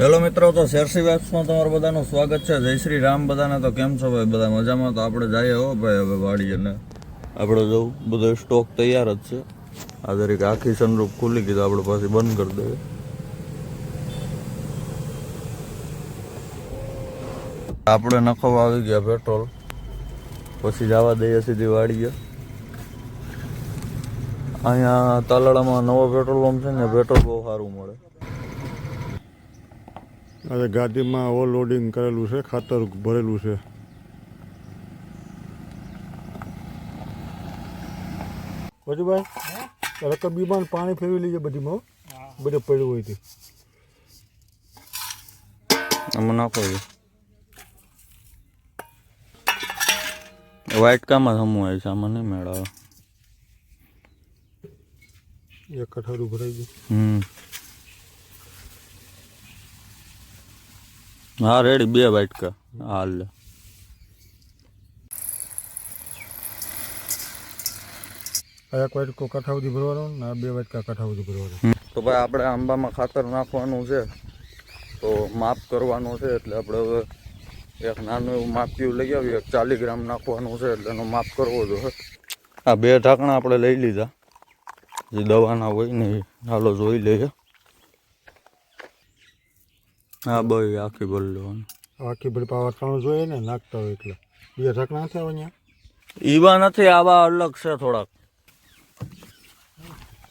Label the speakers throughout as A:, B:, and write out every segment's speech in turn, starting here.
A: Hello મિત્રો, તો શેરસી વેબ્સમાં તમારું બધાનું સ્વાગત છે. જય શ્રી રામ બધાને. તો કેમ છો ભાઈ? બધા મજામાં? તો આપણે જઈએ હો ભાઈ હવે વાડીએ ને આપણે જવું. બધો સ્ટોક તૈયાર જ છે. આ દરેક આખી સનરૂપ ખુલી ગઈ તો આપણે પાછી બંધ કરી દઈએ આપણે નખવા આવી ગયા પેટ્રોલ પછી જવા દઈએ સીધી વાડીએ. અહીંયા તાલાળામાં નવો પેટ્રોલ પંપ છે ને પેટ્રોલ બહુ સારું મળે.
B: હવે ગાડીમાં ઓવરલોડિંગ કરેલું છે ખાતર ભરેલું છે. વજુભાઈ બીમાર પાણી ફેરવી લઈએ બધીમાં બધે પડ્યું હોય તે.
A: આમાં નાખો છે વ્હાઈટ કામાં સમૂહ આવે છે આમાં નહીં મેળવે.
B: એક કઠારું ભરાઈ ગયું.
A: હમ. હા રેડી બે વાટકા. હાલ. લે
B: આ એક વાટકો કઠા સુધી ભરવાનું ને આ બે વાટકા કાંઠા સુધી ભરવાનું
A: તો ભાઈ આપણે આંબામાં ખાતર નાખવાનું છે. તો માપ કરવાનું છે એટલે આપણે હવે એક નાનું એવું માપ્યું લઈ આવીએ. એક ચાલીસ ગ્રામ નાખવાનું છે એટલે એનો માપ કરવો જોઈએ આ બે ઢાંકણા આપણે લઈ લીધા. જે દવાના હોય ને એ. હાલો જોઈ લઈએ. હા બહુ આખી ભરી લેવાનું.
B: આખી ભરી પાવા ત્રણ જોઈએ ને નાખતા હોય એટલે. બે ઢાંકણા છે અહીંયા?
A: ઈવા નથી આવા અલગ છે થોડાક.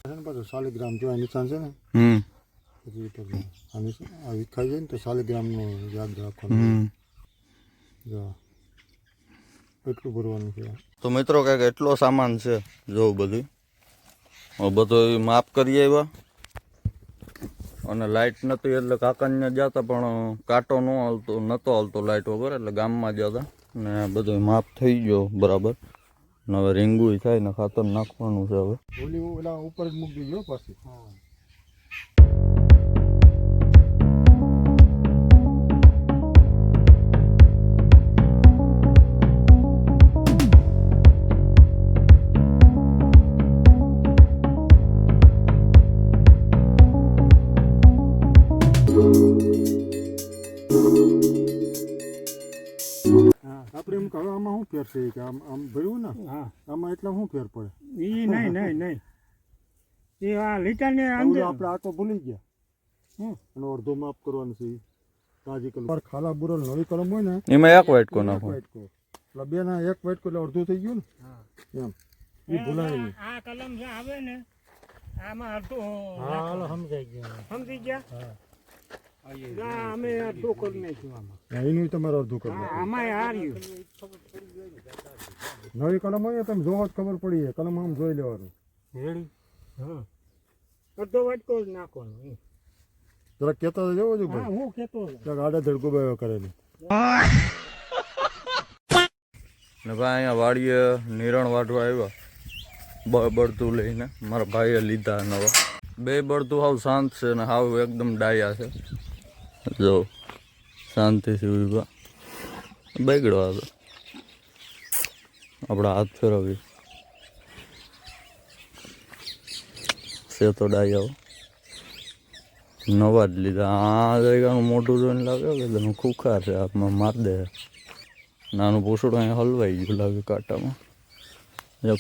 B: ને પાછું ચાલીસ જોવા નિશાન છે ને?
A: હમ.
B: પછી આ વિખાઈ જાય ને તો ચાલીસ ગ્રામનું યાદ રાખવાનું. જો એટલું ભરવાનું છે.
A: તો મિત્રો કંઈક એટલો સામાન છે જોવું બધું બધો માફ કરીએ કરી આવ્યા. અને લાઇટ નહોતી એટલે કાકાને જતા પણ કાંટો ન હાલતો નહોતો હાલતો લાઇટ વગર એટલે ગામમાં જતા ને બધું માપ થઈ ગયો બરાબર. ને હવે રીંગુય થાય ને ખાતર નાખવાનું છે હવે.
B: ઉપર જ મૂકી ગયો પાછી. છે કે આમ આમ ભર્યું ને? હા. આમાં એટલે શું ફેર પડે?
C: એ નહીં નહીં નહીં. એ આ લીટાને અંદર
B: આપણે આ તો ભૂલી ગયા.
C: હમ.
B: અને અડધો માપ કરવાનું છે. તાજી કલમ પર ખાલા બુરલ નવી કલમ હોય ને
A: એમાં એક વાટકો
B: એક
A: નાખો
B: એટલે બે ના એક વાટકો એટલે અડધું થઈ ગયું ને? એમ. એ ભૂલાય નહીં.
C: આ કલમ જે આવે ને આમાં અડધું
B: હા હાલો સમજાઈ ગયું.
C: સમજી ગયા? ના, અમે અડધું કરી નાખ્યું આમાં.
B: એનું તમારે અડધું કરી
C: નાખ્યું આમાં હાર્યું.
B: નવી કલમ હોય તમે જોવો જ ખબર પડી જાય. કલમ આમ જોઈ લેવાનું.
C: રેડી? હા. અડધો વાટકો જ નાખવાનો
B: જરા કહેતા જવો છો ભાઈ.
C: હું કેતો
B: આડા ધડકો બાયો કરેલી.
A: ને ભાઈ અહીંયા વાડીએ નિરણ વાટવા આવ્યા. બળતું લઈને. મારા ભાઈએ લીધા નવા. બે બળતું હાવ શાંત છે ને હાવ એકદમ ડાયા છે. જો શાંતિથી ઊભા બગડવા હતો આપણા હાથ ફેરવીએ. છે તો ડાયા નવા જ લીધા. આ જગ્યાનું મોટું જોઈને લાગે કે તેનું ખુખાર છે, હાથમાં માર દે. નાનું પૂછડું અહીંયા હલવાઈ ગયું લાગે કાંટામાં.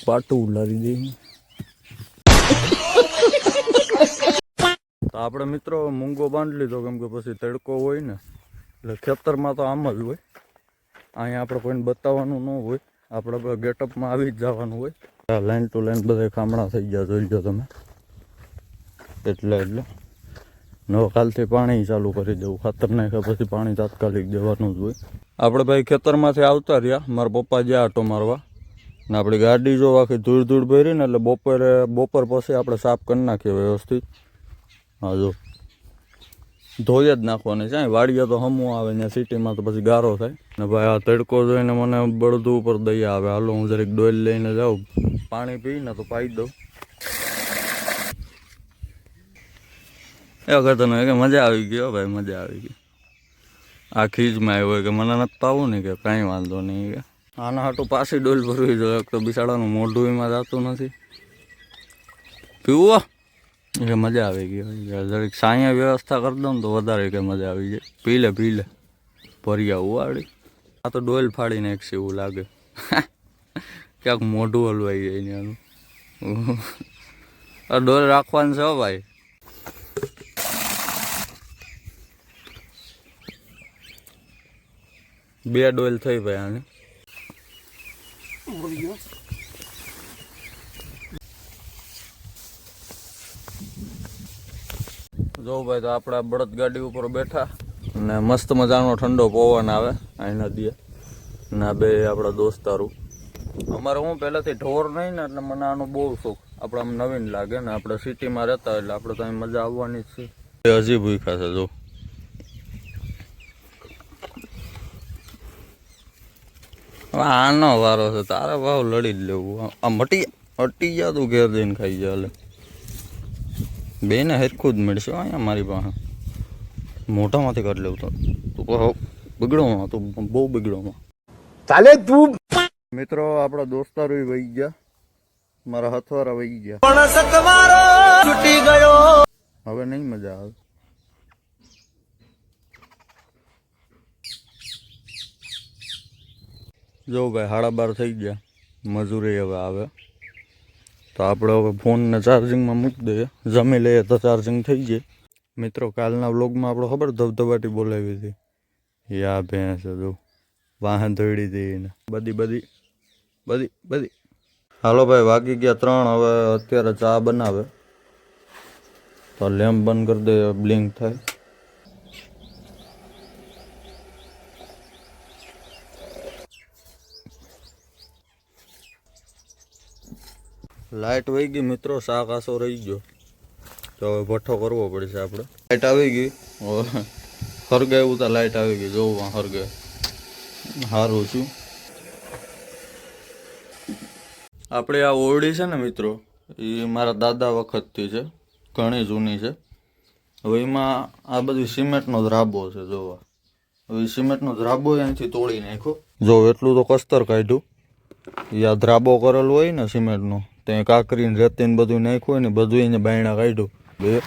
A: પાટું ઉલારી દે. તો આપણે મિત્રો મૂંગો બાંધી લીધો, કેમ કે પછી તડકો હોય ને, એટલે ખેતરમાં તો આમ જ હોય. અહીંયા આપણે કોઈને બતાવવાનું ન હોય. આપણે ગેટઅપમાં આવી જ જવાનું હોય. લાઈન ટુ લાઈન બધા ખામણા થઈ ગયા, જોઈ લો તમે. એટલે એટલે. નવો કાલથી પાણી ચાલુ કરી દેવું. ખાતર નાખ્યા પછી પાણી તાત્કાલિક દેવાનું જ હોય. આપણે ભાઈ ખેતરમાંથી આવતા રહ્યા. મારા પપ્પા જ્યાં આટો મારવા. ને આપણી ગાડી જો આખી ધૂળ ધૂળ ભરી ને એટલે બપોરે, બપોર પછી આપણે સાફ કરી નાખીએ વ્યવસ્થિત. હા જો. ધોઈ જ નાખવાની છે. વાડીએ તો હમું આવે ને સિટીમાં તો પછી ગારો થાય. ને ભાઈ આ તડકો જોઈને મને બળદું ઉપર દયા આવે. હાલો, હું જરીક ડોલ લઈને જાઉં. પાણી પીને તો પાઈ દઉં. એ વખત કે મજા આવી ગઈ ભાઈ, મજા આવી ગઈ. આ ખીજમાં આવ્યો કે મને નથી પાવું ને કે કાંઈ વાંધો નહીં કે. આના હાટું પાછી ડોલ ભરવી જોઈએ. તો બિસાડાનું મોઢું એમાં જતું નથી. પીવું કે મજા આવી ગઈ જરીક સાંય વ્યવસ્થા કરી દઉં તો વધારે કે મજા આવી જાય. પી લે પી લે ભર્યા ઉવાડી આ તો ડોલ ફાડી નાખશે એવું લાગે. ક્યાંક મોઢું હલવાઈ જાય ને આ ડોલ રાખવાનું છે ભાઈ. બે ડોલ થઈ ભાઈ આને. જો ભાઈ, તો આપણા બળદ ગાડી ઉપર બેઠા અને મસ્ત મજાનો ઠંડો પવન આવે અહીં નદીએ ને બે આપણા દોસ્તારું અમારે હું પહેલાંથી ઢોર નહીં ને એટલે મને આનો બહુ શોખ. આપણે આમ નવીન લાગે ને આપણે સિટીમાં રહેતા એટલે આપણે તો અહીં મજા આવવાની જ છે. હજી ભૂખ્યા છે, જો. આનો વારો છે, તારે ભાવ લડી જ લેવું. આ મટી હટી જા તું ઘેર જઈને ખાઈ જાય બેને હેરખું જ મળશે અહીંયા મારી પાસે. મોટામાંથી કરી લેવું તો. તું કહો બગડોમાં તું બહુ બગડોમાં.
C: ચાલે તું.
A: મિત્રો આપણા દોસ્તારો વહી ગયા. મારા હથવારા વહી ગયા. હવે નહીં મજા આવે. જો ભાઈ હાડા બાર થઈ ગયા. મજૂરી હવે આવે. તો આપણે હવે ફોનને ચાર્જિંગમાં મૂકી દઈએ. જમી લઈએ તો ચાર્જિંગ થઈ જાય. મિત્રો, કાલના વ્લોગમાં આપણે ખબર ધબધબાટી બોલાવી હતી. યા ભેંસ હતું. વાહન ધોડી હતી એને. બધી બધી બધી બધી. હાલો ભાઈ, વાગી ગયા ત્રણ. હવે અત્યારે ચા બનાવે. તો લેમ્પ બંધ કરી દે બ્લિંક થાય. લાઇટ વહી ગઈ, મિત્રો, શાક આસો રહી ગયો. તો હવે ભઠ્ઠો કરવો પડશે આપણે. લાઇટ આવી ગઈ. હવે એવું તો લાઇટ આવી ગઈ. જોવું હરગે સારું છું. આપણે આ ઓરડી છે ને, મિત્રો, એ મારા દાદા વખતથી છે. ઘણી જૂની છે. હવે એમાં આ બધું સિમેન્ટનો જ રાબો છે, જોવા. હવે સિમેન્ટનો જ રાબો અહીંથી તોડી નાખ્યો. જો એટલું તો કસ્તર કાઢ્યું. એ આ ધ્રાબો કરેલો હોય ને સિમેન્ટનો ત્યાં કાકરીને રેતીને બધું નાખ્યું ને બધું એને બાયણા કાઢ્યું. બે.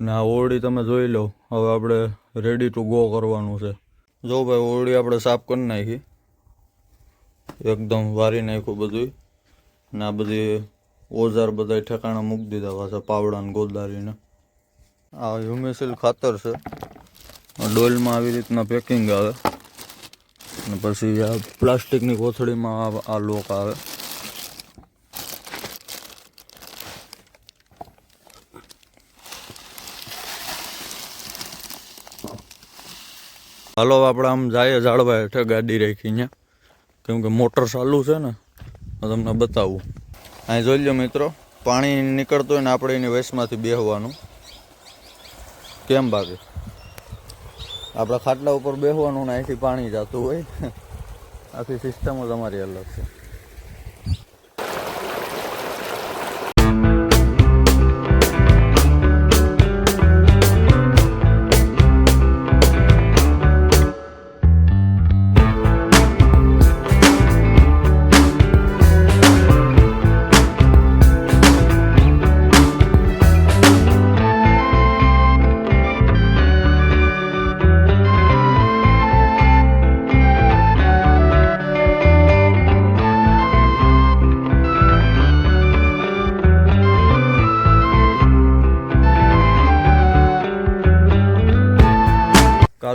A: ને આ ઓરડી તમે જોઈ લો, હવે આપણે રેડી ટુ ગો કરવાનું છે. જો ભાઈ, ઓરડી આપણે સાફ કરી નાખી. એકદમ વારી નાખ્યું બધું ને આ બધી ઓજાર બધા ઠેકાણા મૂકી દીધા પાછા પાવડાને ગોદારીને. આ હ્યુમિસિલ ખાતર છે. ડોલમાં આવી રીતના પેકિંગ આવે. અને પછી આ પ્લાસ્ટિકની કોથળીમાં આ- આ લોક આવે. હાલો, આપણે આમ જાય ઝાડવા હેઠે ગાડી રાખી અહીંયા. કેમ કે મોટર ચાલુ છે ને, હું તમને બતાવું. અહીં જોઈ લો મિત્રો, પાણી નીકળતું હોય ને આપણે એની વેસમાંથી બેહવાનું. કેમ બાકી આપણા ખાટલા ઉપર બેસવાનું ને અહીંથી પાણી જતું હોય. આખી સિસ્ટમ જ અમારી અલગ છે.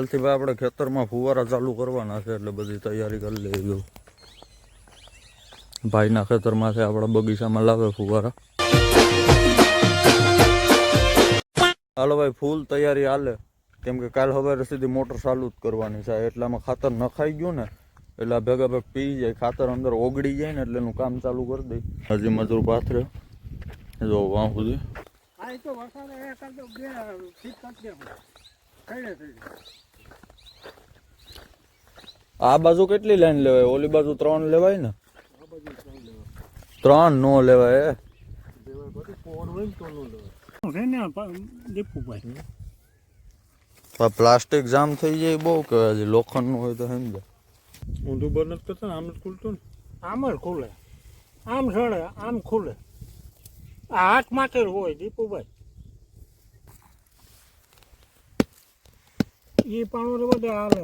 A: કાલથી ભાઈ આપણે ખેતરમાં ફુવારા ચાલુ કરવાના છે એટલે બધી તૈયારી કરી લેજો. ભાઈના ખેતરમાંથી આપણા બગીચામાં લાવે ફુવારા. હાલો ભાઈ, ફૂલ તૈયારી હાલે. કેમ કે કાલ સવારે સુધી મોટર ચાલુ જ કરવાની છે. એટલામાં ખાતર નખાઈ ગયું ને, એટલે ભેગા ભેગ પી જાય, ખાતર અંદર ઓગળી જાય ને એટલે એનું કામ ચાલુ કરી દઈ. હજી મજૂર પાથરે. જો વાં સુધી.
C: તો વરસાદ
A: આ બાજુ કેટલી લાઈન લેવાય? ઓલી બાજુ ત્રણ લેવાય ને? ત્રણ નો લેવાય પ્લાસ્ટિક જામ થઈ જાય બહુ કહેવાય છે. લોખંડનું હોય તો સમજે
B: ઊંધું બંધ નથી ને આમ જ ખુલતું ને
C: આમ જ ખુલે. આમ સડે આમ ખુલે. આ હાથ માટે હોય, દીપુભાઈ. એ પાણું બધા હાલે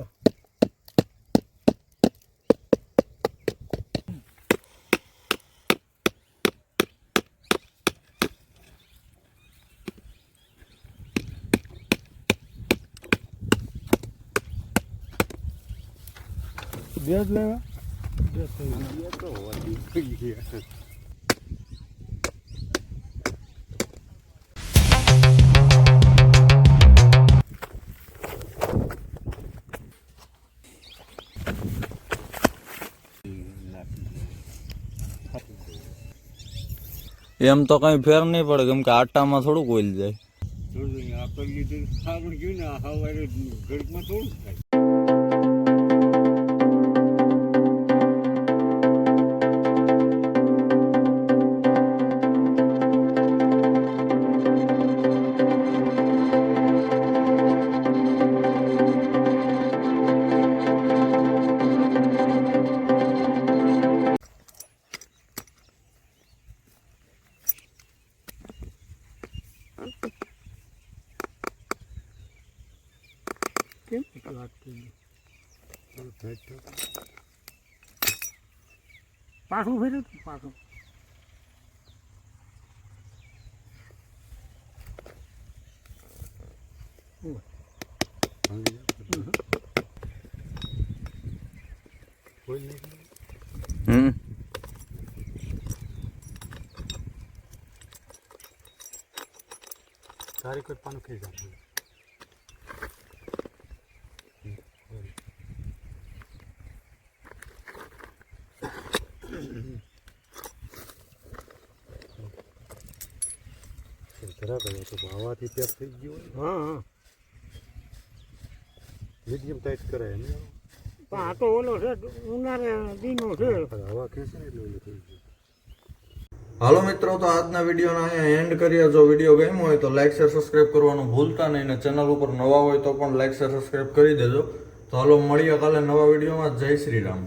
D: બે જ લેવા
A: એમ તો કઈ ફેર નહીં પડે કેમ કે આટામાં થોડુંક ઓઇલ જાય
E: આ પગલી તો સાબણ ગયું ને આ હવારે ઘડીકમાં થોડું થાય
C: કેમ એટલી વાત કરી પાછું ફેર્યું તું પાછું.
A: હમ.
D: તારી કોઈ ખાઈ જાય બરાબર તો હવાથી પેક થઈ ગયો
C: હા હા.
D: મીડિયમ ટાઈટ કરે એમ.
C: પણ આ તો ઓલો છે ઉનાળે દીનો છે.
D: હવા ખેંચે એટલે ઓલું થઈ ગયું.
A: હાલો મિત્રો, તો આજના વિડીયોને અહીંયા એન્ડ કરીએ. જો વીડિયો ગમ્યો હોય તો લાઈક શેર સબસ્ક્રાઈબ કરવાનું ભૂલતા નહીં. ને ચેનલ ઉપર નવા હોય તો પણ લાઈક શેર સબસ્ક્રાઈબ કરી દેજો. તો હાલો, મળીએ કાલે નવા વિડીયોમાં. જય શ્રી રામ.